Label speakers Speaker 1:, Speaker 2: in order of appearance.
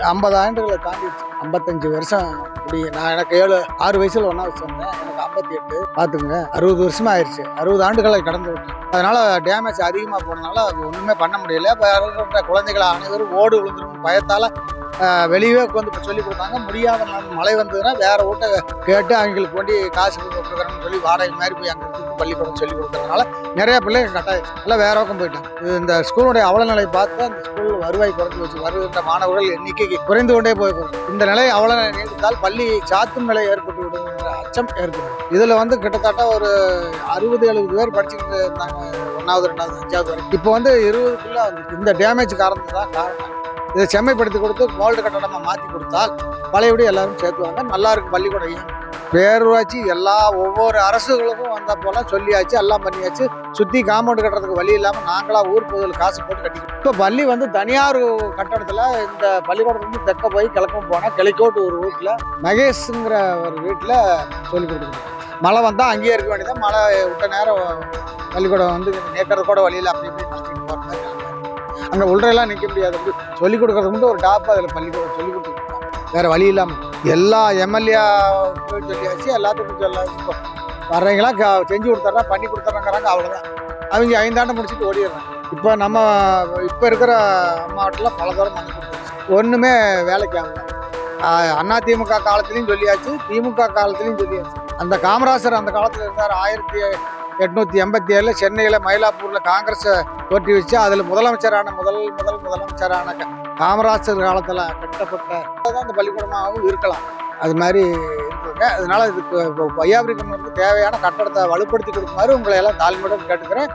Speaker 1: ஐம்பது ஆண்டுகளை தாண்டி ஐம்பத்தஞ்சு வருஷம் இப்படி நான் எனக்கு ஏழு ஆறு வயசுல ஒன்றா வச்சிருந்தேன் எனக்கு ஐம்பத்தி எட்டு பார்த்துக்குங்க. அறுபது வருஷமா ஆயிடுச்சு. அறுபது ஆண்டுகளை கடந்து விட்டேன். அதனால டேமேஜ் அதிகமாக போனதுனால அது ஒன்றுமே பண்ண முடியல. இப்போ குழந்தைகளை அனைவரும் ஓடு விழுந்துடும் பயத்தால் வெளியே உட்காந்து சொல்லி கொடுத்தாங்க. முடியாத மழை வந்ததுன்னா வேற வீட்டை கேட்டு அவங்களுக்கு வேண்டி காசு கொடுக்குறேன்னு சொல்லி வாடகை மாதிரி போய் அங்கே பள்ளிக்கூடம் சொல்லி கொடுக்கறதுனால நிறைய பிள்ளைங்க கட்டாயம் எல்லாம் வேற பக்கம் போயிட்டாங்க. இந்த ஸ்கூலுடைய அவலநிலை பார்த்து அந்த ஸ்கூல் வருவாய் குறைஞ்சு வச்சு வருகின்ற மாணவர்கள் எண்ணிக்கை குறைந்து கொண்டே போய் இந்த நிலை அவல நீடித்தால் பள்ளி சாத்தும் நிலை ஏற்பட்டு விடும் என்ற அச்சம் ஏற்படும். இதில் வந்து கிட்டத்தட்ட ஒரு அறுபது எழுபது பேர் படிச்சுக்கிட்டு இருந்தாங்க. ஒன்றாவது ரெண்டாவது அஞ்சாவது வரைக்கும் இப்போ வந்து இருபதுக்குள்ளே இந்த டேமேஜ் காரணம் தான் காரணம். இதை செம்மைப்படுத்தி கொடுத்து மோல்டு கட்டடமாக மாற்றி கொடுத்தால் பழையபடி எல்லாரும் சேர்த்துவாங்க. நல்லா இருக்கும் பள்ளிக்கூடம் பேரூராட்சி எல்லா ஒவ்வொரு அரசுகளுக்கும் வந்த போல சொல்லியாச்சு எல்லாம் பண்ணியாச்சு. சுற்றி காம்பவுண்டு கட்டுறதுக்கு வழி இல்லாமல் நாங்களாக ஊர் பொதுவில் காசு போட்டு கட்டிக்கிறோம் இப்போ பள்ளி வந்து தனியார் கட்டடத்தில் இந்த பள்ளிக்கூடத்துலேருந்து தெற்க போய் கிழக்கும் போனால் கிழக்கோட்டு ஒரு வீட்டில் மகேஷுங்கிற ஒரு வீட்டில் சொல்லி கொடுத்துருக்கோம். மழை வந்தால் அங்கேயே இருக்க வேண்டியதான் மழை விட்ட நேரம் பள்ளிக்கூடம் வந்து நேக்கிறது கூட வழியில் அப்படி இப்படி அங்கே உள்ளறையெல்லாம் நிற்க முடியாது. சொல்லிக் கொடுக்கறதுக்கு மட்டும் ஒரு டாப் அதில் பள்ளிக்கூடம் சொல்லி கொடுத்துருக்கோம். வேறு வழி இல்லாமல் எல்லா எம்எல்ஏ சொல்லியாச்சு எல்லாத்துக்கும் சொல்லாச்சு வர்றவங்களாம் வர்றவங்களா க- செஞ்சு கொடுத்துட்றா பண்ணி கொடுத்துட்றாங்கிறாங்க அவ்வளோதான் அவங்க ஐந்தாண்டு முடிச்சுட்டு ஓடிடுறாங்க. இப்போ நம்ம இப்போ இருக்கிற அம்மாவட்டில் பல தூரம் பண்ணி ஒன்றுமே வேலைக்கு ஆகல. அண்ணா திமுக காலத்துலேயும் சொல்லியாச்சு திமுக காலத்துலேயும் சொல்லியாச்சு. அந்த காமராசர் அந்த காலத்தில் இருந்தார் ஆயிரத்தி எட்நூத்தி எண்பத்தி ஏழுல சென்னையில் மயிலாப்பூர்ல காங்கிரஸ் தோற்றி வச்சு அதில் முதலமைச்சரான முதல் முதல் முதலமைச்சரான காமராஜர் காலத்தில் கட்டப்பட்ட அந்த பள்ளிக்கூடமாகவும் இருக்கலாம். அது மாதிரி இருக்குங்க. அதனால இதுக்கு வையாபுரி தேவையான கட்டடத்தை வலுப்படுத்தி கொடுக்குமாறு உங்களை எல்லாம் தாழ்மையுடன் கேட்டுக்கிறேன்.